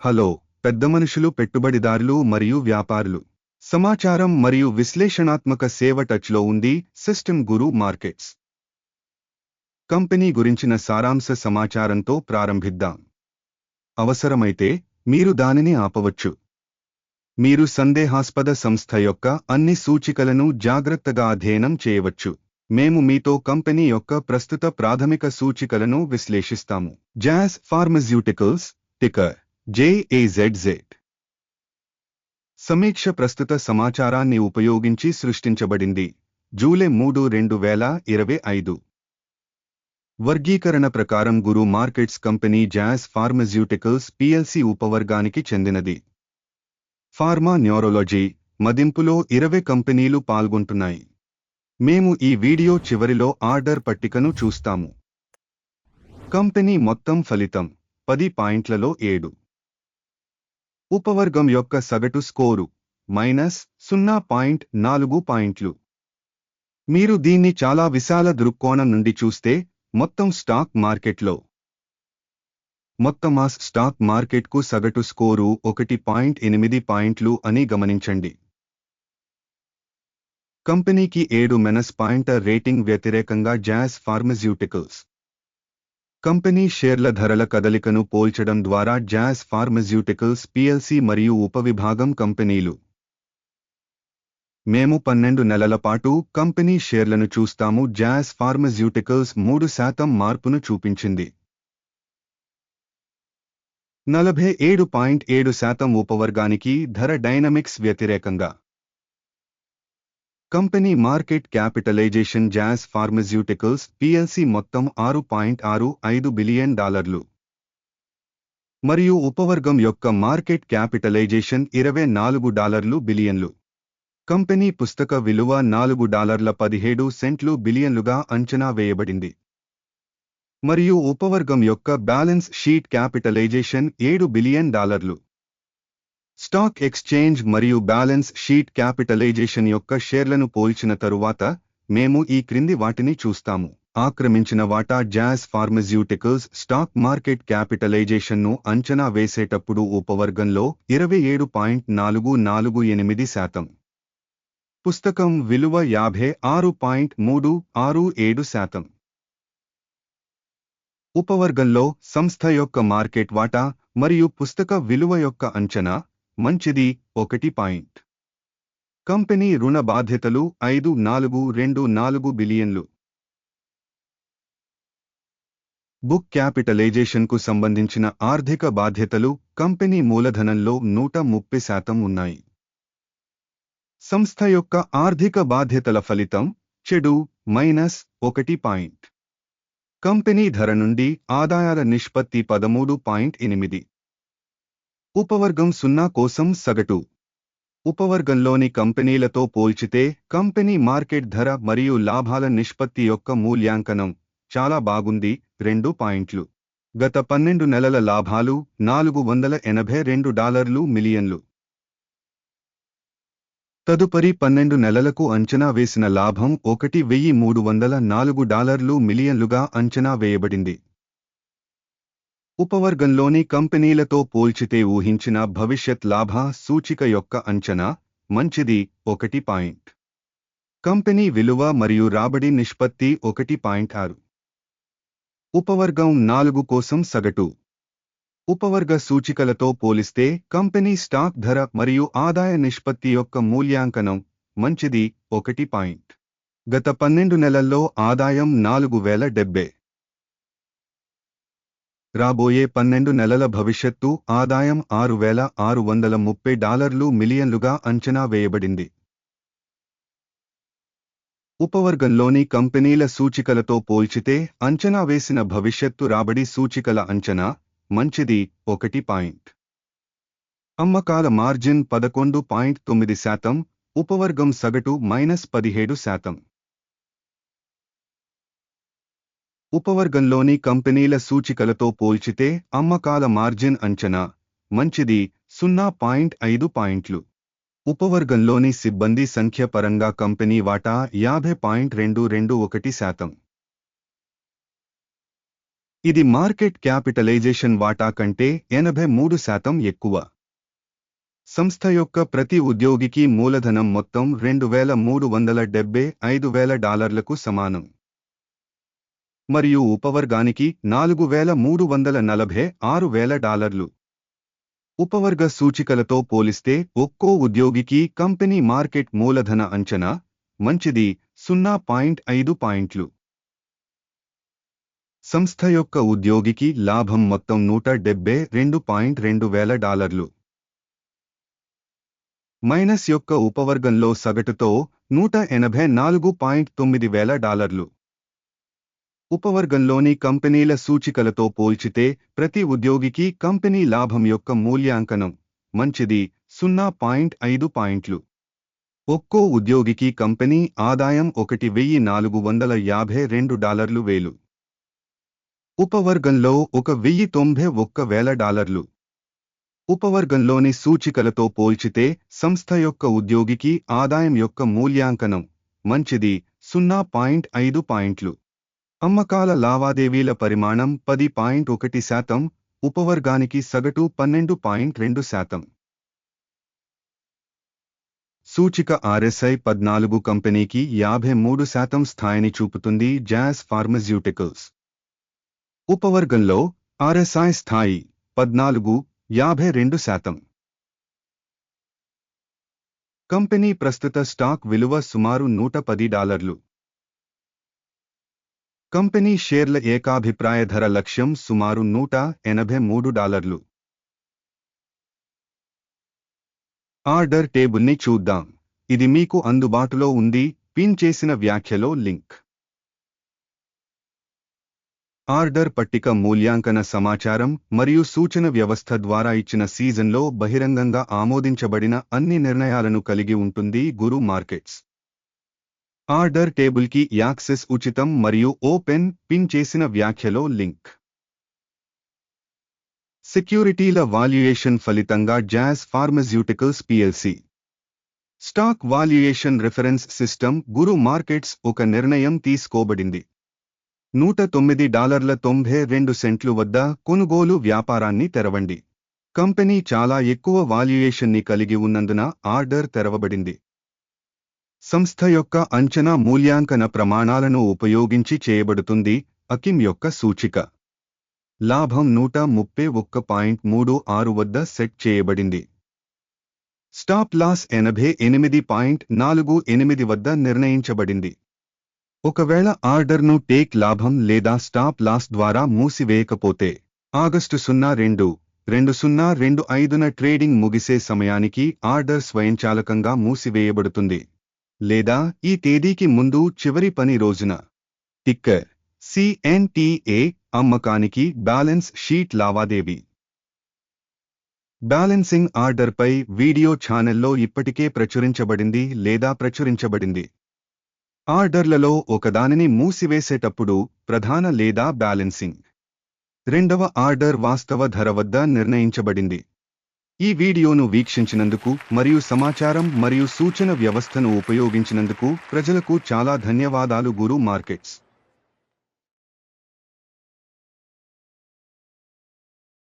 Hello పెద్ద మనుషులు పెట్టుబడిదారులు మరియు వ్యాపారులు. సమాచారం మరియు విశ్లేషణాత్మక సేవ టచ్లో ఉంది సిస్టమ్ గురు మార్కెట్స్. కంపెనీ గురించిన సారాంశ సమాచారంతో ప్రారంభిద్దాం. అవసరమైతే మీరు దానిని ఆపవచ్చు. మీరు సందేహాస్పద సంస్థ యొక్క అన్ని సూచికలను జాగ్రత్తగా అధ్యయనం చేయవచ్చు. మేము మీతో కంపెనీ యొక్క ప్రస్తుత ప్రాథమిక సూచికలను విశ్లేషిస్తాము. జాస్ ఫార్మస్యూటికల్స్ టికర్ జేఏజెడ్జెడ్ సమీక్ష ప్రస్తుత సమాచారాన్ని ఉపయోగించి సృష్టించబడింది. జూలై మూడు రెండు వేల ఇరవై ఐదు. వర్గీకరణ ప్రకారం Guru Markets company Jazz Pharmaceuticals PLC ఉపవర్గానికి చెందినది. ఫార్మా న్యూరోలజీ మదింపులో ఇరవై కంపెనీలు పాల్గొంటున్నాయి. మేము ఈ వీడియో చివరిలో ఆర్డర్ పట్టికను చూస్తాము. కంపెనీ మొత్తం ఫలితం పది పాయింట్లలో ఏడు. ఉపవర్గం యొక్క సగటు స్కోరు మైనస్ సున్నా పాయింట్ నాలుగు పాయింట్లు. మీరు దీన్ని చాలా విశాల దృక్కోణం నుండి చూస్తే మొత్తం స్టాక్ మార్కెట్లో. మొత్తం ఆ స్టాక్ మార్కెట్కు సగటు స్కోరు ఒకటి పాయింట్ ఎనిమిది పాయింట్లు అని గమనించండి. కంపెనీకి ఏడు మెనస్ పాయింటర్ రేటింగ్ వ్యతిరేకంగా జాస్ ఫార్మస్యూటికల్స్. కంపెనీ షేర్ల ధరల కదలికను పోల్చడం ద్వారా జాస్ ఫార్మస్యూటికల్స్ పిఎల్సి మరియు ఉపవిభాగం కంపెనీలు. మేము పన్నెండు నెలల పాటు కంపెనీ షేర్లను చూస్తాము. జాస్ ఫార్మస్యూటికల్స్ మూడు శాతం మార్పును చూపించింది. నలభై ఏడు పాయింట్ ఏడు శాతం ఉపవర్గానికి ధర డైనమిక్స్ వ్యతిరేకంగా company market capitalization Jazz Pharmaceuticals PLC మొత్తం ఆరు పాయింట్ ఆరు ఐదు బిలియన్ డాలర్లు. మరియు ఉపవర్గం యొక్క మార్కెట్ క్యాపిటలైజేషన్ ఇరవై నాలుగు డాలర్లు బిలియన్లు. కంపెనీ పుస్తక విలువ నాలుగు డాలర్ల పదిహేడు సెంట్లు బిలియన్లుగా అంచనా వేయబడింది. మరియు ఉపవర్గం యొక్క బ్యాలెన్స్ షీట్ క్యాపిటలైజేషన్ ఏడు బిలియన్ డాలర్లు. స్టాక్ ఎక్స్చేంజ్ మరియు బ్యాలెన్స్ షీట్ క్యాపిటలైజేషన్ యొక్క షేర్లను పోల్చిన తరువాత మేము ఈ క్రింది వాటిని చూస్తాము. ఆక్రమించిన వాటా జాస్ ఫార్మస్యూటికల్స్ స్టాక్ మార్కెట్ క్యాపిటలైజేషన్ను అంచనా వేసేటప్పుడు ఉపవర్గంలో ఇరవై ఏడు పాయింట్ నాలుగు నాలుగు ఎనిమిది శాతం. పుస్తకం విలువ యాభై ఆరు పాయింట్ మూడు ఆరు ఏడు శాతం. ఉపవర్గంలో సంస్థ యొక్క మార్కెట్ వాటా మరియు పుస్తక విలువ యొక్క అంచనా మంచిది ఒకటి పాయింట్. కంపెనీ రుణ బాధ్యతలు ఐదు నాలుగు రెండు నాలుగు బిలియన్లు. బుక్ క్యాపిటలైజేషన్కు సంబంధించిన ఆర్థిక బాధ్యతలు కంపెనీ మూలధనంలో నూట ముప్పై శాతం ఉన్నాయి. సంస్థ యొక్క ఆర్థిక బాధ్యతల ఫలితం చెడు మైనస్ ఒకటి పాయింట్. కంపెనీ ధర నుండి ఆదాయాల నిష్పత్తి పదమూడు పాయింట్ ఎనిమిది. ఉపవర్గం సున్నా కోసం సగటు. ఉపవర్గంలోని కంపెనీలతో పోల్చితే కంపెనీ మార్కెట్ ధర మరియు లాభాల నిష్పత్తి యొక్క మూల్యాంకనం చాలా బాగుంది రెండు పాయింట్లు. గత పన్నెండు నెలల లాభాలు నాలుగు వందల ఎనభై రెండు డాలర్లు మిలియన్లు. తదుపరి పన్నెండు నెలలకు అంచనా వేసిన లాభం ఒకటి వెయ్యి మూడు వందల నాలుగు డాలర్లు మిలియన్లుగా అంచనా వేయబడింది. ఉపవర్గంలోని కంపెనీలతో పోల్చితే ఊహించిన భవిష్యత్ లాభ సూచిక యొక్క అంచనా మంచిది ఒకటి పాయింట్. కంపెనీ విలువ మరియు రాబడి నిష్పత్తి ఒకటి పాయింట్ ఆరు. ఉపవర్గం నాలుగు కోసం సగటు. ఉపవర్గ సూచికలతో పోలిస్తే కంపెనీ స్టాక్ ధర మరియు ఆదాయ నిష్పత్తి యొక్క మూల్యాంకనం మంచిది ఒకటి పాయింట్. గత పన్నెండు నెలల్లో ఆదాయం నాలుగు వేల డెబ్బై. రాబోయే పన్నెండు నెలల భవిష్యత్తు ఆదాయం ఆరు వేల ఆరు వందల ముప్పై డాలర్లు మిలియన్లుగా అంచనా వేయబడింది. ఉపవర్గంలోని కంపెనీల సూచికలతో పోల్చితే అంచనా వేసిన భవిష్యత్తు రాబడి సూచికల అంచనా మంచిది ఒకటి పాయింట్. అమ్మకాల మార్జిన్ పదకొండు పాయింట్ తొమ్మిది శాతం ఉపవర్గం సగటు మైనస్ పదిహేడు శాతం. ఉపవర్గంలోని కంపెనీల సూచికలతో పోల్చితే అమ్మకాల మార్జిన్ అంచనా మంచిది సున్నా పాయింట్ ఐదు పాయింట్లు. ఉపవర్గంలోని సిబ్బంది సంఖ్య పరంగా కంపెనీ వాటా యాభై పాయింట్ రెండు రెండు ఒకటి శాతం. ఇది మార్కెట్ క్యాపిటలైజేషన్ వాటా కంటే ఎనభై మూడు శాతం ఎక్కువ. సంస్థ యొక్క ప్రతి ఉద్యోగికి మూలధనం మొత్తం రెండు వేల మూడు వందల డెబ్బై ఐదు వేల డాలర్లకు సమానం. మరియు ఉపవర్గానికి నాలుగు వేల మూడు వందల నలభై ఆరు వేల డాలర్లు. ఉపవర్గ సూచికలతో పోలిస్తే ఒక్కో ఉద్యోగికి కంపెనీ మార్కెట్ మూలధన అంచనా మంచిది సున్నా పాయింట్ ఐదు పాయింట్లు. సంస్థ యొక్క ఉద్యోగికి లాభం మొత్తం నూట డెబ్బై రెండు పాయింట్ రెండు వేల డాలర్లు. మైనస్ యొక్క ఉపవర్గంలో సగటుతో నూట ఎనభై నాలుగు పాయింట్ తొమ్మిది వేల డాలర్లు. ఉపవర్గంలోని కంపెనీల సూచికలతో పోల్చితే ప్రతి ఉద్యోగికి కంపెనీ లాభం యొక్క మూల్యాంకనం మంచిది సున్నా పాయింట్ ఐదు పాయింట్లు. ఒక్కో ఉద్యోగికి కంపెనీ ఆదాయం ఒకటి వెయ్యి నాలుగు వందల యాభై రెండు డాలర్లు వేలు. ఉపవర్గంలో ఒక వెయ్యి తొంభై ఒక్క వేల డాలర్లు. ఉపవర్గంలోని సూచికలతో పోల్చితే సంస్థ యొక్క ఉద్యోగికి ఆదాయం యొక్క మూల్యాంకనం మంచిది సున్నా పాయింట్ ఐదు పాయింట్లు. అమ్మకాల లావాదేవీల పరిమాణం పది పాయింట్ ఒకటి శాతం ఉపవర్గానికి సగటు పన్నెండు పాయింట్ రెండు శాతం. సూచిక ఆర్ఎస్ఐ పద్నాలుగు కంపెనీకి యాభై మూడు శాతం స్థాయిని చూపుతుంది జాస్ ఫార్మస్యూటికల్స్. ఉపవర్గంలో ఆర్ఎస్ఐ స్థాయి పద్నాలుగు యాభై రెండు శాతం. కంపెనీ ప్రస్తుత స్టాక్ విలువ సుమారు నూట పది డాలర్లు. కంపెనీ షేర్ల ఏకాభిప్రాయ ధర లక్ష్యం సుమారు నూట ఎనభై మూడు డాలర్లు. ఆర్డర్ టేబుల్ని చూద్దాం. ఇది మీకు అందుబాటులో ఉంది. పిన్ చేసిన వ్యాఖ్యలో లింక్. ఆర్డర్ పట్టిక మూల్యాంకన సమాచారం మరియు సూచన వ్యవస్థ ద్వారా ఇచ్చిన సీజన్లో బహిరంగంగా ఆమోదించబడిన అన్ని నిర్ణయాలను కలిగి ఉంటుంది గురు మార్కెట్స్. ఆర్డర్ టేబుల్కి యాక్సెస్ ఉచితం మరియు ఓపెన్ పిన్ చేసిన వ్యాఖ్యలో లింక్. సెక్యూరిటీల వాల్యుయేషన్ ఫలితంగా Jazz Pharmaceuticals PLC. Stock valuation reference system Guru Markets ఒక నిర్ణయం తీసుకోబడింది. నూట తొమ్మిది డాలర్ల తొంభై రెండు సెంట్లు వద్ద కొనుగోలు వ్యాపారాన్ని తెరవండి. కంపెనీ చాలా ఎక్కువ వాల్యుయేషన్ని కలిగి ఉన్నందున ఆర్డర్ తెరవబడింది. సంస్థ యొక్క అంచనా మూల్యాంకన ప్రమాణాలను ఉపయోగించి చేయబడుతుంది అకిమ్ యొక్క సూచిక. లాభం నూట ముప్పై ఒక్క పాయింట్ మూడు ఆరు వద్ద సెట్ చేయబడింది. స్టాప్ లాస్ ఎనభై ఎనిమిది పాయింట్ నాలుగు ఎనిమిది వద్ద నిర్ణయించబడింది. ఒకవేళ ఆర్డర్ను టేక్ లాభం లేదా స్టాప్ లాస్ ద్వారా మూసివేయకపోతే ఆగస్టు సున్నా రెండు రెండు సున్నా రెండు ఐదున ట్రేడింగ్ ముగిసే సమయానికి ఆర్డర్ స్వయంచాలకంగా మూసివేయబడుతుంది. లేదా ఈ తేదీకి ముందు చివరి పని రోజున. టిక్కర్ సిఎన్టీఏ అమ్మకానికి బ్యాలెన్స్ షీట్ లావాదేవీ. బ్యాలెన్సింగ్ ఆర్డర్పై వీడియో ఛానల్లో ఇప్పటికే ప్రచురించబడింది లేదా ప్రచురించబడింది. ఆర్డర్లలో ఒకదానిని మూసివేసేటప్పుడు ప్రధాన లేదా బ్యాలెన్సింగ్. రెండవ ఆర్డర్ వాస్తవ ధర వద్ద నిర్ణయించబడింది. ఈ వీడియోను వీక్షించినందుకు మరియు సమాచారం మరియు సూచన వ్యవస్థను ఉపయోగించినందుకు ప్రజలకు చాలా ధన్యవాదాలు గురు మార్కెట్స్.